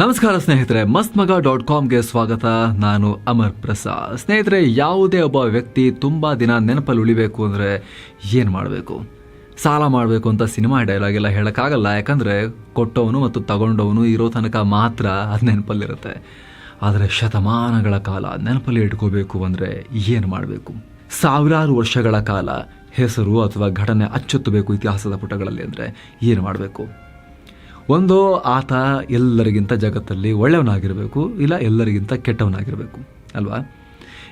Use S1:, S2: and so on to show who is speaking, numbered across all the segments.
S1: ನಮಸ್ಕಾರ ಸ್ನೇಹಿತರೆ ಮಸ್ತ್ ಮಗ ಡಾಟ್ ಕಾಮ್ಗೆ ಸ್ವಾಗತ. ನಾನು ಅಮರ್ ಪ್ರಸಾದ್. ಸ್ನೇಹಿತರೆ, ಯಾವುದೇ ಒಬ್ಬ ವ್ಯಕ್ತಿ ತುಂಬ ದಿನ ನೆನಪಲ್ಲಿ ಉಳಿಬೇಕು ಅಂದರೆ ಏನು ಮಾಡಬೇಕು? ಸಾಲ ಮಾಡಬೇಕು ಅಂತ ಸಿನಿಮಾ ಡೈಲಾಗ್ ಎಲ್ಲ ಹೇಳೋಕ್ಕಾಗಲ್ಲ, ಯಾಕಂದರೆ ಕೊಟ್ಟವನು ಮತ್ತು ತಗೊಂಡವನು ಇರೋ ತನಕ ಮಾತ್ರ ಅದು ನೆನಪಲ್ಲಿರುತ್ತೆ. ಆದರೆ ಶತಮಾನಗಳ ಕಾಲ ನೆನಪಲ್ಲಿ ಇಟ್ಕೋಬೇಕು ಅಂದರೆ ಏನು ಮಾಡಬೇಕು? ಸಾವಿರಾರು ವರ್ಷಗಳ ಕಾಲ ಹೆಸರು ಅಥವಾ ಘಟನೆ ಅಚ್ಚೊತ್ತಬೇಕು ಇತಿಹಾಸದ ಪುಟಗಳಲ್ಲಿ ಅಂದರೆ ಏನು ಮಾಡಬೇಕು? ಒಂದು ಆತ ಎಲ್ಲರಿಗಿಂತ ಜಗತ್ತಲ್ಲಿ ಒಳ್ಳೆಯವನಾಗಿರಬೇಕು, ಇಲ್ಲ ಎಲ್ಲರಿಗಿಂತ ಕೆಟ್ಟವನಾಗಿರಬೇಕು, ಅಲ್ವಾ?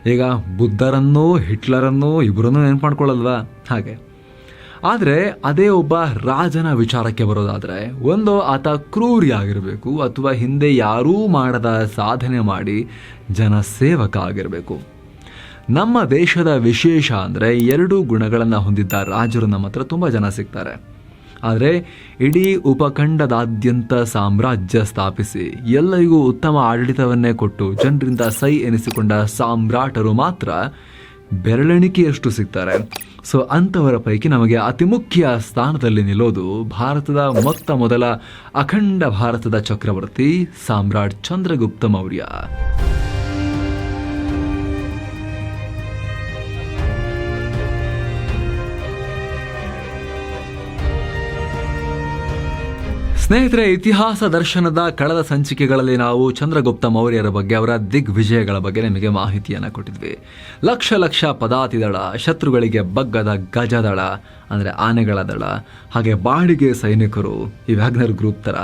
S1: ಈಗ ಬುದ್ಧರನ್ನು, ಹಿಟ್ಲರನ್ನು ಇಬ್ಬರನ್ನು ನೆನ್ಪು ಮಾಡ್ಕೊಳ್ಳಲ್ವಾ ಹಾಗೆ. ಆದರೆ ಅದೇ ಒಬ್ಬ ರಾಜನ ವಿಚಾರಕ್ಕೆ ಬರೋದಾದರೆ, ಒಂದು ಆತ ಕ್ರೂರಿಯಾಗಿರಬೇಕು, ಅಥವಾ ಹಿಂದೆ ಯಾರೂ ಮಾಡದ ಸಾಧನೆ ಮಾಡಿ ಜನಸೇವಕ ಆಗಿರಬೇಕು. ನಮ್ಮ ದೇಶದ ವಿಶೇಷ ಅಂದರೆ ಎರಡು ಗುಣಗಳನ್ನು ಹೊಂದಿದ್ದ ರಾಜರು ನಮ್ಮ ಹತ್ರ ತುಂಬ ಜನ ಸಿಗ್ತಾರೆ. ಆದರೆ ಇಡೀ ಉಪಖಂಡದಾದ್ಯಂತ ಸಾಮ್ರಾಜ್ಯ ಸ್ಥಾಪಿಸಿ ಎಲ್ಲರಿಗೂ ಉತ್ತಮ ಆಡಳಿತವನ್ನೇ ಕೊಟ್ಟು ಜನರಿಂದ ಸೈ ಎನಿಸಿಕೊಂಡ ಸಾಮ್ರಾಟರು ಮಾತ್ರ ಬೆರಳೆಣಿಕೆಯಷ್ಟು ಸಿಗ್ತಾರೆ. ಸೊ ಅಂಥವರ ಪೈಕಿ ನಮಗೆ ಅತಿ ಮುಖ್ಯ ಸ್ಥಾನದಲ್ಲಿ ನಿಲ್ಲೋದು ಭಾರತದ ಮೊತ್ತ ಮೊದಲ ಅಖಂಡ ಭಾರತದ ಚಕ್ರವರ್ತಿ ಸಾಮ್ರಾಟ್ ಚಂದ್ರಗುಪ್ತ ಮೌರ್ಯ. ಸ್ನೇಹಿತರೆ, ಇತಿಹಾಸ ದರ್ಶನದ ಕಳೆದ ಸಂಚಿಕೆಗಳಲ್ಲಿ ನಾವು ಚಂದ್ರಗುಪ್ತ ಮೌರ್ಯರ ಬಗ್ಗೆ, ಅವರ ದಿಗ್ವಿಜಯಗಳ ಬಗ್ಗೆ ನಿಮಗೆ ಮಾಹಿತಿಯನ್ನು ಕೊಟ್ಟಿದ್ವಿ. ಲಕ್ಷ ಲಕ್ಷ ಪದಾತಿದಳ, ಶತ್ರುಗಳಿಗೆ ಬಗ್ಗದ ಗಜದಳ, ಅಂದರೆ ಆನೆಗಳ ದಳ, ಹಾಗೆ ಬಾಡಿಗೆ ಸೈನಿಕರು, ಈ ವ್ಯಾಗ್ನರ್ ಗ್ರೂಪ್ ಥರ.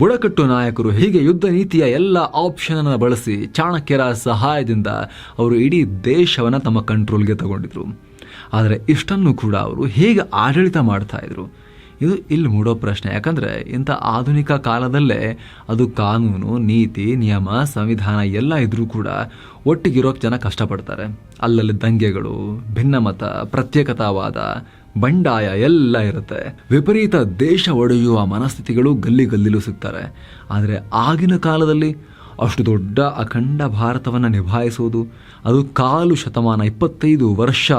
S1: ಬುಡಕಟ್ಟು ನಾಯಕರು ಹೀಗೆ ಯುದ್ಧ ನೀತಿಯ ಎಲ್ಲ ಆಪ್ಷನ್ ಅನ್ನು ಬಳಸಿ ಚಾಣಕ್ಯರ ಸಹಾಯದಿಂದ ಅವರು ಇಡೀ ದೇಶವನ್ನು ತಮ್ಮ ಕಂಟ್ರೋಲ್ಗೆ ತಗೊಂಡಿದ್ರು. ಆದರೆ ಇಷ್ಟನ್ನು ಕೂಡ ಅವರು ಹೇಗೆ ಆಡಳಿತ ಮಾಡ್ತಾ ಇದ್ರು? ಇದು ಇಲ್ಲಿ ಮೂಡೋ ಪ್ರಶ್ನೆ. ಯಾಕಂದರೆ ಇಂಥ ಆಧುನಿಕ ಕಾಲದಲ್ಲೇ ಅದು ಕಾನೂನು, ನೀತಿ, ನಿಯಮ, ಸಂವಿಧಾನ ಎಲ್ಲ ಇದ್ದರೂ ಕೂಡ ಒಟ್ಟಿಗಿರೋಕ್ಕೆ ಜನ ಕಷ್ಟಪಡ್ತಾರೆ. ಅಲ್ಲಲ್ಲಿ ದಂಗೆಗಳು, ಭಿನ್ನಮತ, ಪ್ರತ್ಯೇಕತಾವಾದ, ಬಂಡಾಯ ಎಲ್ಲ ಇರುತ್ತೆ. ವಿಪರೀತ ದೇಶ ಒಡೆಯುವ ಮನಸ್ಥಿತಿಗಳು ಗಲ್ಲಿ ಗಲ್ಲಿಲೂ ಸಿಗ್ತಾರೆ. ಆದರೆ ಆಗಿನ ಕಾಲದಲ್ಲಿ ಅಷ್ಟು ದೊಡ್ಡ ಅಖಂಡ ಭಾರತವನ್ನು ನಿಭಾಯಿಸೋದು, ಅದು ಕಾಲು ಶತಮಾನ ಇಪ್ಪತ್ತೈದು ವರ್ಷ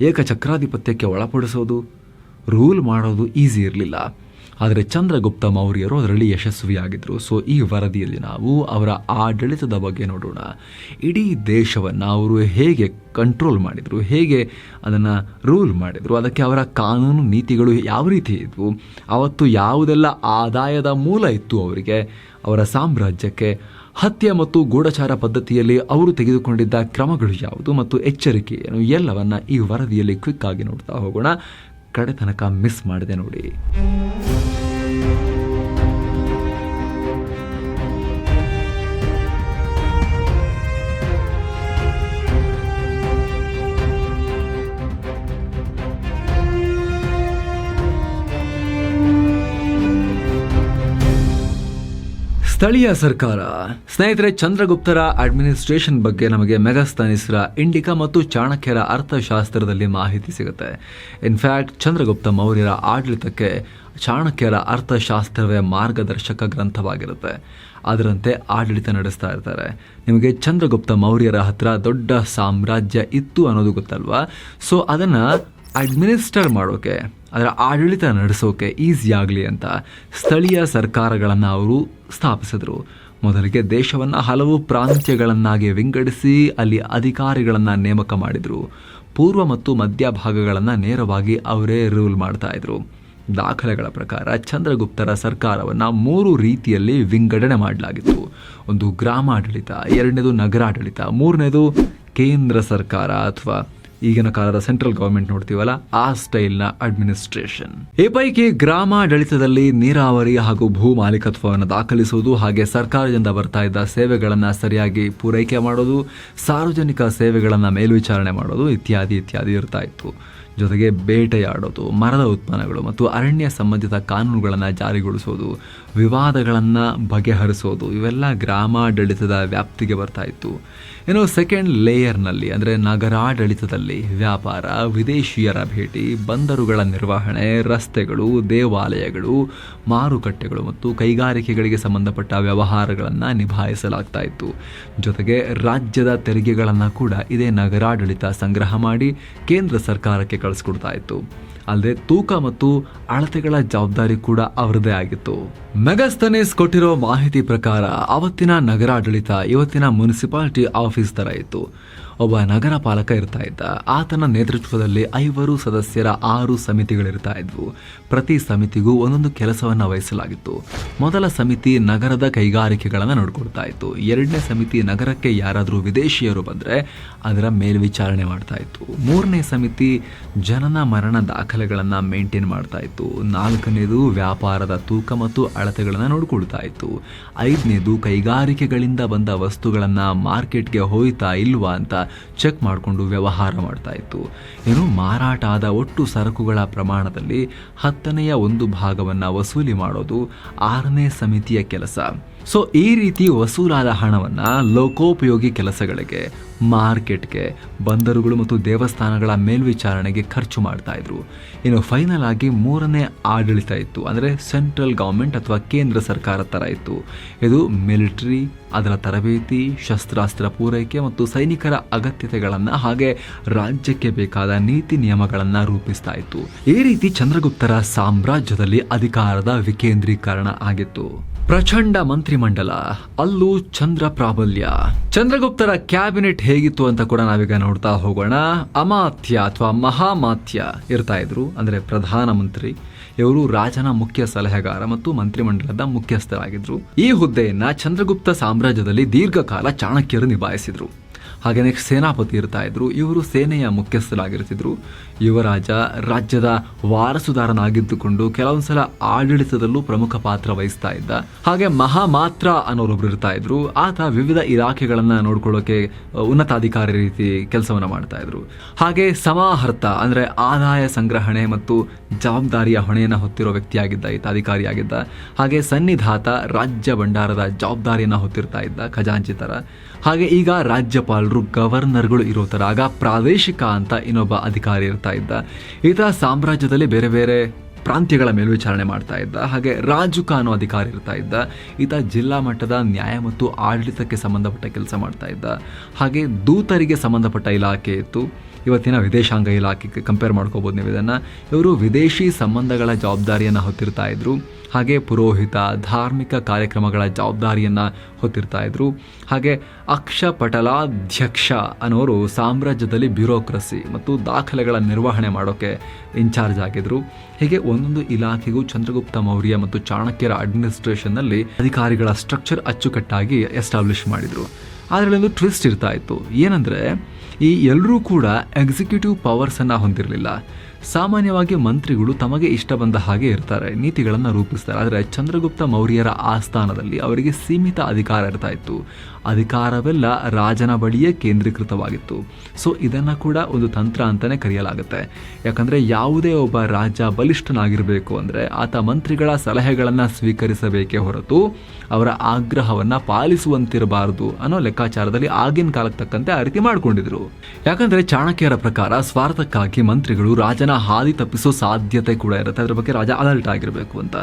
S1: ಏಕಚಕ್ರಾಧಿಪತ್ಯಕ್ಕೆ ಒಳಪಡಿಸೋದು ರೂಲ್ ಮಾಡೋದು ಈಸಿ ಇರಲಿಲ್ಲ. ಆದರೆ ಚಂದ್ರಗುಪ್ತ ಮೌರ್ಯರು ಅದರಲ್ಲಿ ಯಶಸ್ವಿಯಾಗಿದ್ದರು ಸೊ ಈ ವರದಿಯಲ್ಲಿ ನಾವು ಅವರ ಆಡಳಿತದ ಬಗ್ಗೆ ನೋಡೋಣ. ಇಡೀ ದೇಶವನ್ನು ಅವರು ಹೇಗೆ ಕಂಟ್ರೋಲ್ ಮಾಡಿದರು, ಹೇಗೆ ಅದನ್ನು ರೂಲ್ ಮಾಡಿದರು, ಅದಕ್ಕೆ ಅವರ ಕಾನೂನು ನೀತಿಗಳು ಯಾವ ರೀತಿ ಇದ್ವು, ಅವತ್ತು ಯಾವುದೆಲ್ಲ ಆದಾಯದ ಮೂಲ ಇತ್ತು ಅವರಿಗೆ, ಅವರ ಸಾಮ್ರಾಜ್ಯಕ್ಕೆ, ಹತ್ಯೆ ಮತ್ತು ಗೂಢಚಾರ ಪದ್ಧತಿಯಲ್ಲಿ ಅವರು ತೆಗೆದುಕೊಂಡಿದ್ದ ಕ್ರಮಗಳು ಯಾವುದು ಮತ್ತು ಎಚ್ಚರಿಕೆ ಏನು, ಎಲ್ಲವನ್ನ ಈ ವರದಿಯಲ್ಲಿ ಕ್ವಿಕ್ ಆಗಿ ನೋಡ್ತಾ ಹೋಗೋಣ. ಕಡೆ ತನಕ ಮಿಸ್ ಮಾಡಿದೆ ನೋಡಿ. ಸ್ಥಳೀಯ ಸರ್ಕಾರ, ಸ್ನೇಹಿತರೆ ಚಂದ್ರಗುಪ್ತರ ಅಡ್ಮಿನಿಸ್ಟ್ರೇಷನ್ ಬಗ್ಗೆ ನಮಗೆ ಮೆಗಸ್ತನಿಸ್ರ ಇಂಡಿಕಾ ಮತ್ತು ಚಾಣಕ್ಯರ ಅರ್ಥಶಾಸ್ತ್ರದಲ್ಲಿ ಮಾಹಿತಿ ಸಿಗುತ್ತೆ. ಇನ್ಫ್ಯಾಕ್ಟ್ ಚಂದ್ರಗುಪ್ತ ಮೌರ್ಯರ ಆಡಳಿತಕ್ಕೆ ಚಾಣಕ್ಯರ ಅರ್ಥಶಾಸ್ತ್ರವೇ ಮಾರ್ಗದರ್ಶಕ ಗ್ರಂಥವಾಗಿರುತ್ತೆ. ಅದರಂತೆ ಆಡಳಿತ ನಡೆಸ್ತಾ ಇರ್ತಾರೆ. ನಿಮಗೆ ಚಂದ್ರಗುಪ್ತ ಮೌರ್ಯರ ಹತ್ರ ದೊಡ್ಡ ಸಾಮ್ರಾಜ್ಯ ಇತ್ತು ಅನ್ನೋದು ಗೊತ್ತಲ್ವಾ? ಸೊ ಅದನ್ನು ಅಡ್ಮಿನಿಸ್ಟರ್ ಮಾಡೋಕೆ ಅದರ ಆಡಳಿತ ನಡೆಸೋಕೆ ಈಸಿಯಾಗಲಿ ಅಂತ ಸ್ಥಳೀಯ ಸರ್ಕಾರಗಳನ್ನು ಅವರು ಸ್ಥಾಪಿಸಿದರು. ಮೊದಲಿಗೆ ದೇಶವನ್ನು ಹಲವು ಪ್ರಾಂತ್ಯಗಳನ್ನಾಗಿ ವಿಂಗಡಿಸಿ ಅಲ್ಲಿ ಅಧಿಕಾರಿಗಳನ್ನು ನೇಮಕ ಮಾಡಿದರು. ಪೂರ್ವ ಮತ್ತು ಮಧ್ಯ ಭಾಗಗಳನ್ನು ನೇರವಾಗಿ ಅವರೇ ರೂಲ್ ಮಾಡ್ತಾ ಇದ್ರು. ದಾಖಲೆಗಳ ಪ್ರಕಾರ ಚಂದ್ರಗುಪ್ತರ ಸರ್ಕಾರವನ್ನು ಮೂರು ರೀತಿಯಲ್ಲಿ ವಿಂಗಡಣೆ ಮಾಡಲಾಗಿತ್ತು. ಒಂದು ಗ್ರಾಮಾಡಳಿತ, ಎರಡನೇದು ನಗರಾಡಳಿತ, ಮೂರನೇದು ಕೇಂದ್ರ ಸರ್ಕಾರ ಅಥವಾ ಈಗಿನ ಕಾಲದ ಸೆಂಟ್ರಲ್ ಗವರ್ಮೆಂಟ್ ನೋಡ್ತೀವಲ್ಲ, ಆ ಸ್ಟೈಲ್ನ ಅಡ್ಮಿನಿಸ್ಟ್ರೇಷನ್. ಈ ಪೈಕಿ ಗ್ರಾಮಾಡಳಿತದಲ್ಲಿ ನೀರಾವರಿ ಹಾಗೂ ಭೂ ಮಾಲೀಕತ್ವವನ್ನು ದಾಖಲಿಸುವುದು ಹಾಗೆ ಸರ್ಕಾರದಿಂದ ಬರ್ತಾ ಇದ್ದ ಸೇವೆಗಳನ್ನು ಸರಿಯಾಗಿ ಪೂರೈಕೆ ಮಾಡೋದು, ಸಾರ್ವಜನಿಕ ಸೇವೆಗಳನ್ನು ಮೇಲ್ವಿಚಾರಣೆ ಮಾಡೋದು ಇತ್ಯಾದಿ ಇತ್ಯಾದಿ ಇರ್ತಾ ಇತ್ತು. ಜೊತೆಗೆ ಬೇಟೆಯಾಡೋದು, ಮರದ ಉತ್ಪನ್ನಗಳು ಮತ್ತು ಅರಣ್ಯ ಸಂಬಂಧಿತ ಕಾನೂನುಗಳನ್ನು ಜಾರಿಗೊಳಿಸೋದು, ವಿವಾದಗಳನ್ನು ಬಗೆಹರಿಸೋದು, ಇವೆಲ್ಲ ಗ್ರಾಮಾಡಳಿತದ ವ್ಯಾಪ್ತಿಗೆ ಬರ್ತಾ ಇತ್ತು. ಇನ್ನು ಸೆಕೆಂಡ್ ಲೇಯರ್ನಲ್ಲಿ ಅಂದರೆ ನಗರಾಡಳಿತದಲ್ಲಿ ವ್ಯಾಪಾರ, ವಿದೇಶಿಯರ ಭೇಟಿ, ಬಂದರುಗಳ ನಿರ್ವಹಣೆ, ರಸ್ತೆಗಳು, ದೇವಾಲಯಗಳು, ಮಾರುಕಟ್ಟೆಗಳು ಮತ್ತು ಕೈಗಾರಿಕೆಗಳಿಗೆ ಸಂಬಂಧಪಟ್ಟ ವ್ಯವಹಾರಗಳನ್ನು ನಿಭಾಯಿಸಲಾಗ್ತಾ ಇತ್ತು. ಜೊತೆಗೆ ರಾಜ್ಯದ ತೆರಿಗೆಗಳನ್ನು ಕೂಡ ಇದೇ ನಗರಾಡಳಿತ ಸಂಗ್ರಹ ಮಾಡಿ ಕೇಂದ್ರ ಸರ್ಕಾರಕ್ಕೆ ಕಳಿಸ್ಕೊಡ್ತಾ ಇತ್ತು. ಅಲ್ಲದೆ ತೂಕ ಮತ್ತು ಅಳತೆಗಳ ಜವಾಬ್ದಾರಿ ಕೂಡ ಅವರದೇ ಆಗಿತ್ತು. ಮೆಗಸ್ತನೀಸ್ ಕೊಟ್ಟಿರೋ ಮಾಹಿತಿ ಪ್ರಕಾರ ಅವತ್ತಿನ ನಗರಾಡಳಿತ ಇವತ್ತಿನ ಮುನ್ಸಿಪಾಲಿಟಿ ಆಫೀಸ್ ತರ ಇತ್ತು. ಒಬ್ಬ ನಗರ ಪಾಲಕ ಇರ್ತಾ ಇದ್ದ. ಆತನ ನೇತೃತ್ವದಲ್ಲಿ ಐವರು ಸದಸ್ಯರ ಆರು ಸಮಿತಿಗಳಿರ್ತಾ ಇದ್ವು. ಪ್ರತಿ ಸಮಿತಿಗೂ ಒಂದೊಂದು ಕೆಲಸವನ್ನ ವಹಿಸಲಾಗಿತ್ತು. ಮೊದಲ ಸಮಿತಿ ನಗರದ ಕೈಗಾರಿಕೆಗಳನ್ನು ನೋಡ್ಕೊಳ್ತಾ ಇತ್ತು. ಎರಡನೇ ಸಮಿತಿ ನಗರಕ್ಕೆ ಯಾರಾದರೂ ವಿದೇಶಿಯರು ಬಂದರೆ ಅದರ ಮೇಲ್ವಿಚಾರಣೆ ಮಾಡ್ತಾ ಇತ್ತು. ಮೂರನೇ ಸಮಿತಿ ಜನನ ಮರಣ ದಾಖಲೆಗಳನ್ನು ಮೇಂಟೈನ್ ಮಾಡ್ತಾ ಇತ್ತು. ನಾಲ್ಕನೇದು ವ್ಯಾಪಾರದ ತೂಕ ಮತ್ತು ಅಳತೆಗಳನ್ನು ನೋಡ್ಕೊಳ್ತಾ ಇತ್ತು. ಐದನೇದು ಕೈಗಾರಿಕೆಗಳಿಂದ ಬಂದ ವಸ್ತುಗಳನ್ನು ಮಾರ್ಕೆಟ್ಗೆ ಹೋಯ್ತಾ ಇಲ್ವಾ ಅಂತ ಚೆಕ್ ಮಾಡಿಕೊಂಡು ವ್ಯವಹಾರ ಮಾಡ್ತಾ ಇತ್ತು. ಏನು ಮಾರಾಟ ಆದ ಒಟ್ಟು ಸರಕುಗಳ ಪ್ರಮಾಣದಲ್ಲಿ ಹತ್ತನೆಯ ಒಂದು ಭಾಗವನ್ನು ವಸೂಲಿ ಮಾಡೋದು ಆರನೇ ಸಮಿತಿಯ ಕೆಲಸ. ಸೊ ಈ ರೀತಿ ವಸೂಲಾದ ಹಣವನ್ನು ಲೋಕೋಪಯೋಗಿ ಕೆಲಸಗಳಿಗೆ, ಮಾರ್ಕೆಟ್ಗೆ, ಬಂದರುಗಳು ಮತ್ತು ದೇವಸ್ಥಾನಗಳ ಮೇಲ್ವಿಚಾರಣೆಗೆ ಖರ್ಚು ಮಾಡ್ತಾ ಇದ್ರು. ಇನ್ನು ಫೈನಲ್ ಆಗಿ ಮೂರನೇ ಆಡಳಿತ ಇತ್ತು. ಅಂದರೆ ಸೆಂಟ್ರಲ್ ಗೌರ್ಮೆಂಟ್ ಅಥವಾ ಕೇಂದ್ರ ಸರ್ಕಾರ ಥರ ಇತ್ತು. ಇದು ಮಿಲಿಟರಿ ಅದರ ತರಬೇತಿ, ಶಸ್ತ್ರಾಸ್ತ್ರ ಪೂರೈಕೆ ಮತ್ತು ಸೈನಿಕರ ಅಗತ್ಯತೆಗಳನ್ನು ಹಾಗೆ ರಾಜ್ಯಕ್ಕೆ ಬೇಕಾದ ನೀತಿ ನಿಯಮಗಳನ್ನು ರೂಪಿಸ್ತಾ ಇತ್ತು. ಈ ರೀತಿ ಚಂದ್ರಗುಪ್ತರ ಸಾಮ್ರಾಜ್ಯದಲ್ಲಿ ಅಧಿಕಾರದ ವಿಕೇಂದ್ರೀಕರಣ ಆಗಿತ್ತು. ಪ್ರಚಂಡ ಮಂತ್ರಿಮಂಡಲ, ಅಲ್ಲೂ ಚಂದ್ರ ಪ್ರಾಬಲ್ಯ. ಚಂದ್ರಗುಪ್ತರ ಕ್ಯಾಬಿನೆಟ್ ಹೇಗಿತ್ತು ಅಂತ ಕೂಡ ನಾವೀಗ ನೋಡ್ತಾ ಹೋಗೋಣ. ಅಮಾತ್ಯ ಅಥವಾ ಮಹಾಮಾತ್ಯ ಇರ್ತಾ ಇದ್ರು. ಅಂದ್ರೆ ಪ್ರಧಾನಮಂತ್ರಿ ಇವರು ರಾಜನ ಮುಖ್ಯ ಸಲಹೆಗಾರ ಮತ್ತು ಮಂತ್ರಿಮಂಡಲದ ಮುಖ್ಯಸ್ಥರಾಗಿದ್ರು. ಈ ಹುದ್ದೆಯನ್ನ ಚಂದ್ರಗುಪ್ತ ಸಾಮ್ರಾಜ್ಯದಲ್ಲಿ ದೀರ್ಘಕಾಲ ಚಾಣಕ್ಯರು ನಿಭಾಯಿಸಿದರು. ಹಾಗೆಯೇ ಸೇನಾಪತಿ ಇರ್ತಾ ಇದ್ರು ಇವರು ಸೇನೆಯ ಮುಖ್ಯಸ್ಥರಾಗಿರ್ತಿದ್ರು. ಯುವರಾಜ ರಾಜ್ಯದ ವಾರಸುದಾರನಾಗಿದ್ದುಕೊಂಡು ಕೆಲವೊಂದು ಸಲ ಆಡಳಿತದಲ್ಲೂ ಪ್ರಮುಖ ಪಾತ್ರ ವಹಿಸ್ತಾ ಇದ್ದ. ಹಾಗೆ ಮಹಾಮಾತ್ರ ಅನ್ನೋರೊಬ್ರು ಇರ್ತಾ ಇದ್ರು. ಆತ ವಿವಿಧ ಇಲಾಖೆಗಳನ್ನ ನೋಡ್ಕೊಳ್ಳೋಕೆ ಉನ್ನತಾಧಿಕಾರಿ ರೀತಿ ಕೆಲಸವನ್ನ ಮಾಡ್ತಾ ಇದ್ರು. ಹಾಗೆ ಸಮಾಹರ್ತ ಅಂದ್ರೆ ಆದಾಯ ಸಂಗ್ರಹಣೆ ಮತ್ತು ಜವಾಬ್ದಾರಿಯ ಹೊಣೆಯನ್ನು ಹೊತ್ತಿರೋ ವ್ಯಕ್ತಿಯಾಗಿದ್ದ ಈತ ಅಧಿಕಾರಿಯಾಗಿದ್ದ ಹಾಗೆ ಸನ್ನಿಧಾತ ರಾಜ್ಯ ಭಂಡಾರದ ಜವಾಬ್ದಾರಿಯನ್ನ ಹೊತ್ತಿರ್ತಾ ಇದ್ದ ಖಜಾಂಚಿ ತರ ಹಾಗೆ ಈಗ ರಾಜ್ಯಪಾಲರು ಗವರ್ನರ್ಗಳು ಇರೋ ತರ ಆಗ ಪ್ರಾದೇಶಿಕ ಅಂತ ಇನ್ನೊಬ್ಬ ಅಧಿಕಾರಿ ಇರ್ತಾ ಇದ್ದ. ಈತ ಸಾಮ್ರಾಜ್ಯದಲ್ಲಿ ಬೇರೆ ಬೇರೆ ಪ್ರಾಂತ್ಯಗಳ ಮೇಲ್ವಿಚಾರಣೆ ಮಾಡ್ತಾ ಇದ್ದ. ಹಾಗೆ ರಾಜುಕ ಅನ್ನೋ ಅಧಿಕಾರಿ ಇರ್ತಾ ಇದ್ದ. ಈತ ಜಿಲ್ಲಾ ಮಟ್ಟದ ನ್ಯಾಯ ಮತ್ತು ಆಡಳಿತಕ್ಕೆ ಸಂಬಂಧಪಟ್ಟ ಕೆಲಸ ಮಾಡ್ತಾ ಇದ್ದ. ಹಾಗೆ ದೂತರಿಗೆ ಸಂಬಂಧಪಟ್ಟ ಇಲಾಖೆ ಇತ್ತು. ಇವತ್ತಿನ ವಿದೇಶಾಂಗ ಇಲಾಖೆಗೆ ಕಂಪೇರ್ ಮಾಡ್ಕೋಬೋದು ನೀವು ಇದನ್ನು. ಇವರು ವಿದೇಶಿ ಸಂಬಂಧಗಳ ಜವಾಬ್ದಾರಿಯನ್ನು ಹೊತ್ತಿರ್ತಾ ಇದ್ರು. ಹಾಗೆ ಪುರೋಹಿತ, ಧಾರ್ಮಿಕ ಕಾರ್ಯಕ್ರಮಗಳ ಜವಾಬ್ದಾರಿಯನ್ನು ಹೊತ್ತಿರ್ತಾ ಇದ್ರು. ಹಾಗೆ ಅಕ್ಷಪಟಲಾಧ್ಯಕ್ಷ ಅನ್ನೋರು ಸಾಮ್ರಾಜ್ಯದಲ್ಲಿ ಬ್ಯೂರೋಕ್ರಸಿ ಮತ್ತು ದಾಖಲೆಗಳ ನಿರ್ವಹಣೆ ಮಾಡೋಕ್ಕೆ ಇನ್ಚಾರ್ಜ್ ಆಗಿದ್ರು. ಹೀಗೆ ಒಂದೊಂದು ಇಲಾಖೆಗೂ ಚಂದ್ರಗುಪ್ತ ಮೌರ್ಯ ಮತ್ತು ಚಾಣಕ್ಯರ ಅಡ್ಮಿನಿಸ್ಟ್ರೇಷನ್ನಲ್ಲಿ ಅಧಿಕಾರಿಗಳ ಸ್ಟ್ರಕ್ಚರ್ ಅಚ್ಚುಕಟ್ಟಾಗಿ ಎಸ್ಟಾಬ್ಲಿಷ್ ಮಾಡಿದ್ರು. ಆದರೆ ಒಂದು ಟ್ವಿಸ್ಟ್ ಇರ್ತಾ ಇತ್ತು. ಏನಂದರೆ, ಈ ಎಲ್ಲರೂ ಕೂಡ ಎಕ್ಸಿಕ್ಯೂಟಿವ್ ಪವರ್ಸನ್ನು ಹೊಂದಿರಲಿಲ್ಲ. ಸಾಮಾನ್ಯವಾಗಿ ಮಂತ್ರಿಗಳು ತಮಗೆ ಇಷ್ಟ ಬಂದ ಹಾಗೆ ಇರ್ತಾರೆ, ನೀತಿಗಳನ್ನು ರೂಪಿಸ್ತಾರೆ. ಆದರೆ ಚಂದ್ರಗುಪ್ತ ಮೌರ್ಯರ ಆಸ್ಥಾನದಲ್ಲಿ ಅವರಿಗೆ ಸೀಮಿತ ಅಧಿಕಾರ ಇರ್ತಾ ಇತ್ತು. ಅಧಿಕಾರವೆಲ್ಲ ರಾಜನ ಬಳಿಯೇ ಕೇಂದ್ರೀಕೃತವಾಗಿತ್ತು. ಸೊ ಇದನ್ನು ಕೂಡ ಒಂದು ತಂತ್ರ ಅಂತಲೇ ಕರೆಯಲಾಗುತ್ತೆ. ಯಾಕಂದರೆ ಯಾವುದೇ ಒಬ್ಬ ರಾಜ ಬಲಿಷ್ಠನಾಗಿರಬೇಕು ಅಂದರೆ ಆತ ಮಂತ್ರಿಗಳ ಸಲಹೆಗಳನ್ನು ಸ್ವೀಕರಿಸಬೇಕೇ ಹೊರತು ಅವರ ಆಗ್ರಹವನ್ನು ಪಾಲಿಸುವಂತಿರಬಾರದು ಅನ್ನೋ ಲೆಕ್ಕಾಚಾರದಲ್ಲಿ ಆಗಿನ ಕಾಲಕ್ಕೆ ತಕ್ಕಂತೆ ಆ ರೀತಿ ಮಾಡ್ಕೊಂಡಿದ್ರು. ಯಾಕಂದರೆ ಚಾಣಕ್ಯರ ಪ್ರಕಾರ ಸ್ವಾರ್ಥಕ್ಕಾಗಿ ಮಂತ್ರಿಗಳು ರಾಜನ ಹಾದಿ ತಪ್ಪಿಸೋ ಸಾಧ್ಯತೆ ಕೂಡ ಇರುತ್ತೆ. ಅದರ ಬಗ್ಗೆ ರಾಜ ಅಲರ್ಟ್ ಆಗಿರಬೇಕು ಅಂತ.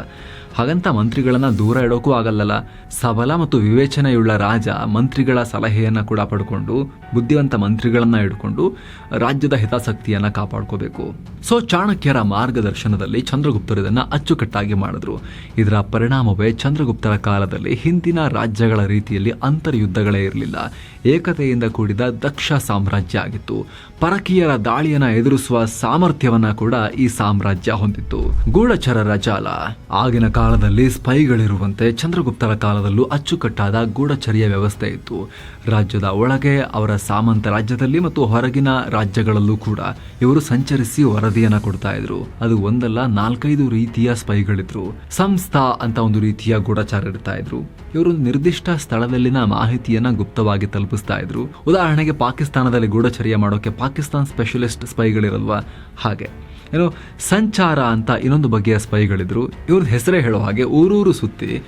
S1: ಹಾಗಂತ ಮಂತ್ರಿಗಳನ್ನ ದೂರ ಇಡೋಕ್ಕೂ ಆಗಲ್ಲಲ್ಲ ಸಬಲ ಮತ್ತು ವಿವೇಚನೆಯುಳ್ಳ ರಾಜ ಮಂತ್ರಿಗಳ ಸಲಹೆಯನ್ನ ಕೂಡ ಪಡ್ಕೊಂಡು, ಬುದ್ಧಿವಂತ ಮಂತ್ರಿಗಳನ್ನ ಹಿಡ್ಕೊಂಡು ರಾಜ್ಯದ ಹಿತಾಸಕ್ತಿಯನ್ನ ಕಾಪಾಡ್ಕೋಬೇಕು. ಸೊ ಚಾಣಕ್ಯರ ಮಾರ್ಗದರ್ಶನದಲ್ಲಿ ಚಂದ್ರಗುಪ್ತರು ಇದನ್ನ ಅಚ್ಚುಕಟ್ಟಾಗಿ ಮಾಡಿದ್ರು. ಇದರ ಪರಿಣಾಮವೇ ಚಂದ್ರಗುಪ್ತರ ಕಾಲದಲ್ಲಿ ಹಿಂದಿನ ರಾಜ್ಯಗಳ ರೀತಿಯಲ್ಲಿ ಅಂತರ್ಯುದ್ಧಗಳೇ ಇರಲಿಲ್ಲ. ಏಕತೆಯಿಂದ ಕೂಡಿದ ದಕ್ಷ ಸಾಮ್ರಾಜ್ಯ ಆಗಿತ್ತು. ಪರಕೀಯರ ದಾಳಿಯನ್ನ ಎದುರಿಸುವ ಸಾಮರ್ಥ್ಯವನ್ನ ಕೂಡ ಈ ಸಾಮ್ರಾಜ್ಯ ಹೊಂದಿತ್ತು. ಗೂಢಚರರ ಜಾಲ, ಆಗಿನ ಕಾಲದಲ್ಲಿ ಸ್ಪೈಗಳಿರುವಂತೆ ಚಂದ್ರಗುಪ್ತರ ಕಾಲದಲ್ಲೂ ಅಚ್ಚುಕಟ್ಟಾದ ಗೂಢಚರ್ಯ ವ್ಯವಸ್ಥೆ ಇತ್ತು. ರಾಜ್ಯದ ಒಳಗೆ, ಅವರ ಸಾಮಂತ ರಾಜ್ಯದಲ್ಲಿ ಮತ್ತು ಹೊರಗಿನ ರಾಜ್ಯಗಳಲ್ಲೂ ಕೂಡ ಇವರು ಸಂಚರಿಸಿ ವರದಿಯನ್ನು ಕೊಡ್ತಾ ಇದ್ರು. ಅದು ಒಂದಲ್ಲ, ನಾಲ್ಕೈದು ರೀತಿಯ ಸ್ಪೈಗಳಿದ್ರು. ಸಂಸ್ಥಾ ಅಂತ ಒಂದು ರೀತಿಯ ಗೂಢಚಾರ ಇರ್ತಾ ಇದ್ರು. ಇವರು ನಿರ್ದಿಷ್ಟ ಸ್ಥಳದಲ್ಲಿನ ಮಾಹಿತಿಯನ್ನ ಗುಪ್ತವಾಗಿ ತಲುಪಿಸ್ತಾ ಇದ್ರು. ಉದಾಹರಣೆಗೆ, ಪಾಕಿಸ್ತಾನದಲ್ಲಿ ಗೂಢಚರ್ಯ ಮಾಡೋಕೆ ಪಾಕಿಸ್ತಾನ್ ಸ್ಪೆಷಲಿಸ್ಟ್ ಸ್ಪೈಗಳಿರಲ್ವಾ? ಹಾಗೆ. ಏನು ಸಂಚಾರ ಅಂತ ಇನ್ನೊಂದು ಬಗೆಯ ಸ್ಪೈಗಳಿದ್ರು. ಇವ್ರದ್ದು ಹೆಸರೇ ಹೇಳೋ ಹಾಗೆ ಊರೂರು ಸುತ್ತಿ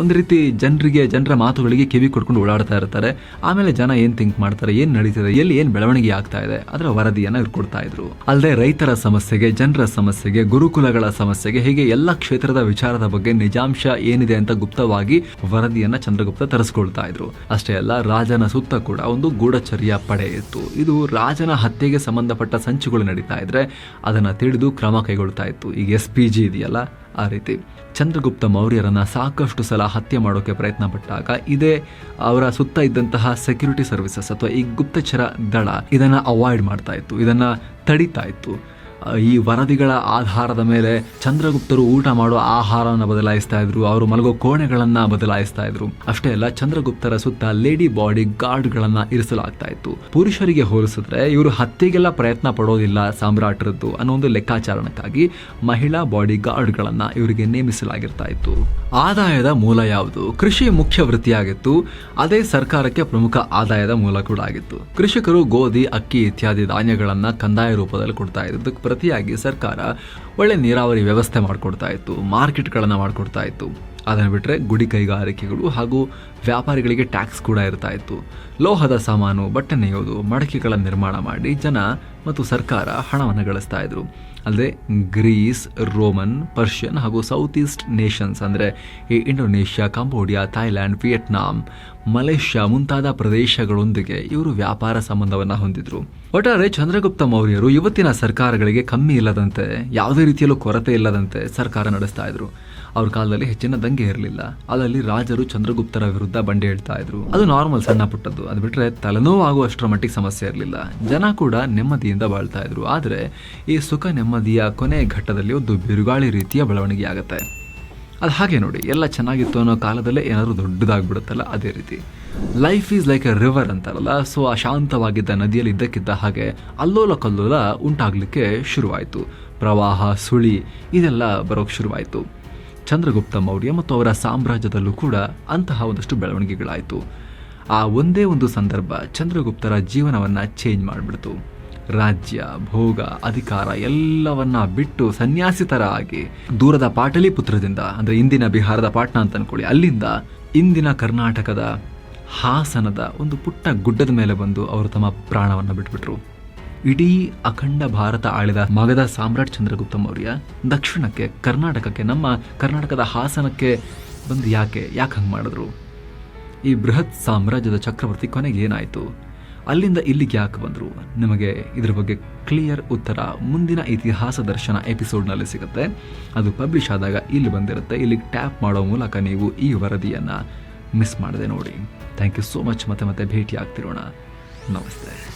S1: ಒಂದು ರೀತಿ ಜನರಿಗೆ, ಜನರ ಮಾತುಗಳಿಗೆ ಕಿವಿ ಕೊಡ್ಕೊಂಡು ಓಡಾಡ್ತಾ ಇರ್ತಾರೆ. ಆಮೇಲೆ ಜನ ಏನು ಥಿಂಕ್ ಮಾಡ್ತಾರೆ, ಏನು ನಡೀತಿದೆ, ಎಲ್ಲಿ ಏನು ಬೆಳವಣಿಗೆ ಆಗ್ತಾ ಇದೆ, ಅದರ ವರದಿಯನ್ನು ಇವ್ರು ಕೊಡ್ತಾ ಇದ್ರು. ಅಲ್ಲದೆ ರೈತರ ಸಮಸ್ಯೆಗೆ, ಜನರ ಸಮಸ್ಯೆಗೆ, ಗುರುಕುಲಗಳ ಸಮಸ್ಯೆಗೆ ಹೀಗೆ ಎಲ್ಲ ಕ್ಷೇತ್ರದ ವಿಚಾರದ ಬಗ್ಗೆ ನಿಜಾಂಶ ಏನಿದೆ ಅಂತ ಗುಪ್ತವಾಗಿ ವರದಿಯನ್ನ ಚಂದ್ರಗುಪ್ತ ತರಿಸ್ಕೊಳ್ತಾ ಇದ್ರು. ಅಷ್ಟೇ ಅಲ್ಲ, ರಾಜನ ಸುತ್ತ ಕೂಡ ಒಂದು ಗೂಢಚರ್ಯ ಪಡೆ ಇತ್ತು. ಇದು ರಾಜನ ಹತ್ಯೆಗೆ ಸಂಬಂಧಪಟ್ಟ ಸಂಚುಗಳು ನಡೀತಾ ಇದ್ರೆ ಅದನ್ನ ತಿಳಿದು ಕ್ರಮ ಕೈಗೊಳ್ತಾ ಇತ್ತು. ಈಗ ಎಸ್ ಪಿ ಜಿ ಇದೆಯಲ್ಲ ಆ ರೀತಿ. ಚಂದ್ರಗುಪ್ತ ಮೌರ್ಯರನ್ನ ಸಾಕಷ್ಟು ಸಲ ಹತ್ಯೆ ಮಾಡೋಕೆ ಪ್ರಯತ್ನ ಪಟ್ಟಾಗ ಇದೇ ಅವರ ಸುತ್ತ ಇದ್ದಂತಹ ಸೆಕ್ಯೂರಿಟಿ ಸರ್ವಿಸಸ್ ಅಥವಾ ಈ ಗುಪ್ತಚರ ದಳ ಇದನ್ನು ಅವಾಯ್ಡ್ ಮಾಡ್ತಾ ಇತ್ತು. ಇದನ್ನ ತಡಿತಾ ಇತ್ತು. ಈ ವರದಿಗಳ ಆಧಾರದ ಮೇಲೆ ಚಂದ್ರಗುಪ್ತರು ಊಟ ಮಾಡುವ ಆಹಾರವನ್ನು ಬದಲಾಯಿಸ್ತಾ ಇದ್ರು, ಅವರು ಮಲಗೋ ಕೋಣೆಗಳನ್ನ ಬದಲಾಯಿಸ್ತಾ ಇದ್ರು. ಅಷ್ಟೇ ಅಲ್ಲ, ಚಂದ್ರಗುಪ್ತರ ಸುತ್ತ ಲೇಡಿ ಬಾಡಿ ಗಾರ್ಡ್ಗಳನ್ನು ಇರಿಸಲಾಗ್ತಾ ಇತ್ತು. ಪುರುಷರಿಗೆ ಹೋಲಿಸಿದ್ರೆ ಇವರು ಹತ್ತಿಗೆಲ್ಲ ಪ್ರಯತ್ನ ಪಡೋದಿಲ್ಲ ಸಾಮ್ರಾಟರದ್ದು ಅನ್ನೋ ಒಂದು ಲೆಕ್ಕಾಚಾರಣಕ್ಕಾಗಿ ಮಹಿಳಾ ಬಾಡಿ ಗಾರ್ಡ್ಗಳನ್ನು ಇವರಿಗೆ ನೇಮಿಸಲಾಗಿರ್ತಾ ಇತ್ತು. ಆದಾಯದ ಮೂಲ ಯಾವುದು? ಕೃಷಿ ಮುಖ್ಯ ವೃತ್ತಿಯಾಗಿತ್ತು, ಅದೇ ಸರ್ಕಾರಕ್ಕೆ ಪ್ರಮುಖ ಆದಾಯದ ಮೂಲ ಕೂಡ ಆಗಿತ್ತು. ಕೃಷಿಕರು ಗೋಧಿ, ಅಕ್ಕಿ ಇತ್ಯಾದಿ ಧಾನ್ಯಗಳನ್ನ ಕಂದಾಯ ರೂಪದಲ್ಲಿ ಕೊಡ್ತಾ ಇದ್ದು ಇದಕ್ಕೆ ಪ್ರತಿಯಾಗಿ ಸರ್ಕಾರ ಒಳ್ಳೆ ನೀರಾವರಿ ವ್ಯವಸ್ಥೆ ಮಾಡಿಕೊಡ್ತಾ ಇತ್ತು, ಮಾರ್ಕೆಟ್ಗಳನ್ನು ಮಾಡಿಕೊಡ್ತಾ ಇತ್ತು. ಅದನ್ನು ಬಿಟ್ಟರೆ ಗುಡಿ ಕೈಗಾರಿಕೆಗಳು ಹಾಗೂ ವ್ಯಾಪಾರಿಗಳಿಗೆ ಟ್ಯಾಕ್ಸ್ ಕೂಡ ಇರ್ತಾ ಇತ್ತು. ಲೋಹದ ಸಾಮಾನು, ಬಟ್ಟೆ ನೇಯೋದು, ಮಡಕೆಗಳ ನಿರ್ಮಾಣ ಮಾಡಿ ಜನ ಮತ್ತು ಸರ್ಕಾರ ಹಣವನ್ನು ಗಳಿಸ್ತಾ ಇದ್ರು. ಅಲ್ಲದೆ ಗ್ರೀಸ್, ರೋಮನ್, ಪರ್ಷಿಯನ್ ಹಾಗೂ ಸೌತ್ ಈಸ್ಟ್ ನೇಷನ್ಸ್ ಅಂದರೆ ಈ Indonesia, Cambodia Thailand Vietnam, Malaysia ಮುಂತಾದ ಪ್ರದೇಶಗಳೊಂದಿಗೆ ಇವರು ವ್ಯಾಪಾರ ಸಂಬಂಧವನ್ನು ಹೊಂದಿದ್ರು. ಒಟ್ಟಾರೆ ಚಂದ್ರಗುಪ್ತ ಮೌರ್ಯರು ಇವತ್ತಿನ ಸರ್ಕಾರಗಳಿಗೆ ಕಮ್ಮಿ ಇಲ್ಲದಂತೆ, ಯಾವುದೇ ರೀತಿಯಲ್ಲೂ ಕೊರತೆ ಇಲ್ಲದಂತೆ ಸರ್ಕಾರ ನಡೆಸ್ತಾ ಇದ್ರು. ಅವ್ರ ಕಾಲದಲ್ಲಿ ಹೆಚ್ಚಿನ ದಂಗೆ ಇರಲಿಲ್ಲ. ಅದರಲ್ಲಿ ರಾಜರು ಚಂದ್ರಗುಪ್ತರ ವಿರುದ್ಧ ಬಂಡೆ ಹೇಳ್ತಾ ಇದ್ರು. ಅದು ನಾರ್ಮಲ್ ಸಣ್ಣ ಪುಟ್ಟದ್ದು. ಅದು ಬಿಟ್ರೆ ತಲೆನೋವು ಆಗುವಷ್ಟರ ಮಟ್ಟಿಗೆ ಸಮಸ್ಯೆ ಇರಲಿಲ್ಲ. ಜನ ಕೂಡ ನೆಮ್ಮದಿಯಿಂದ ಬಾಳ್ತಾ ಇದ್ರು. ಆದರೆ ಈ ಸುಖ ನೆಮ್ಮದಿಯ ಕೊನೆ ಘಟ್ಟದಲ್ಲಿ ಒಂದು ಬಿರುಗಾಳಿ ರೀತಿಯ ಬೆಳವಣಿಗೆ ಆಗುತ್ತೆ. ಅದು ಹಾಗೆ ನೋಡಿ, ಎಲ್ಲ ಚೆನ್ನಾಗಿತ್ತು ಅನ್ನೋ ಕಾಲದಲ್ಲೇ ಏನಾದರೂ ದೊಡ್ಡದಾಗ್ಬಿಡುತ್ತಲ್ಲ ಅದೇ ರೀತಿ. Life is like a river ಅಂತಾರಲ್ಲ ಸೊ ಆ ಶಾಂತವಾಗಿದ್ದ ನದಿಯಲ್ಲಿ ಇದ್ದಕ್ಕಿದ್ದ ಹಾಗೆ ಅಲ್ಲೋಲ ಕಲ್ಲೋಲ ಉಂಟಾಗಲಿಕ್ಕೆ ಶುರುವಾಯಿತು. ಪ್ರವಾಹ, ಸುಳಿ, ಇದೆಲ್ಲ ಬರೋಕ್ಕೆ ಶುರುವಾಯಿತು. ಚಂದ್ರಗುಪ್ತ ಮೌರ್ಯ ಮತ್ತು ಅವರ ಸಾಮ್ರಾಜ್ಯದಲ್ಲೂ ಕೂಡ ಅಂತಹ ಒಂದಷ್ಟು ಬೆಳವಣಿಗೆಗಳಾಯಿತು. ಆ ಒಂದೇ ಒಂದು ಸಂದರ್ಭ ಚಂದ್ರಗುಪ್ತರ ಜೀವನವನ್ನು ಚೇಂಜ್ ಮಾಡಿಬಿಡ್ತು. ರಾಜ್ಯ, ಭೋಗ, ಅಧಿಕಾರ ಎಲ್ಲವನ್ನ ಬಿಟ್ಟು ಸನ್ಯಾಸಿತರ ಆಗಿ ದೂರದ ಪಾಟಲಿಪುತ್ರದಿಂದ, ಅಂದರೆ ಇಂದಿನ ಬಿಹಾರದ ಪಾಟ್ನಾ ಅಂತ ಅನ್ಕೊಳ್ಳಿ, ಅಲ್ಲಿಂದ ಇಂದಿನ ಕರ್ನಾಟಕದ ಹಾಸನದ ಒಂದು ಪುಟ್ಟ ಗುಡ್ಡದ ಮೇಲೆ ಬಂದು ಅವರು ತಮ್ಮ ಪ್ರಾಣವನ್ನು ಬಿಟ್ಬಿಟ್ರು. ಇಡೀ ಅಖಂಡ ಭಾರತ ಆಳಿದ ಮಗದ ಸಾಮ್ರಾಟ್ ಚಂದ್ರಗುಪ್ತ ಮೌರ್ಯ ದಕ್ಷಿಣಕ್ಕೆ, ಕರ್ನಾಟಕಕ್ಕೆ, ನಮ್ಮ ಕರ್ನಾಟಕದ ಹಾಸನಕ್ಕೆ ಬಂದು ಯಾಕೆ ಯಾಕೆ ಹಂಗೆ ಮಾಡಿದ್ರು? ಈ ಬೃಹತ್ ಸಾಮ್ರಾಜ್ಯದ ಚಕ್ರವರ್ತಿ ಕೊನೆಗೆ ಏನಾಯಿತು? ಅಲ್ಲಿಂದ ಇಲ್ಲಿಗೆ ಯಾಕೆ ಬಂದರು? ನಿಮಗೆ ಇದರ ಬಗ್ಗೆ ಕ್ಲಿಯರ್ ಉತ್ತರ ಮುಂದಿನ ಇತಿಹಾಸ ದರ್ಶನ ಎಪಿಸೋಡ್ನಲ್ಲಿ ಸಿಗುತ್ತೆ. ಅದು ಪಬ್ಲಿಷ್ ಆದಾಗ ಇಲ್ಲಿ ಬಂದಿರುತ್ತೆ. ಇಲ್ಲಿಗೆ ಟ್ಯಾಪ್ ಮಾಡೋ ಮೂಲಕ ನೀವು ಈ ವರದಿಯನ್ನು ಮಿಸ್ ಮಾಡದೆ ನೋಡಿ. Thank you so much. ಮತ್ತೆ ಮತ್ತೆ ಭೇಟಿ ಆಗ್ತಿರೋಣ ನಮಸ್ತೆ.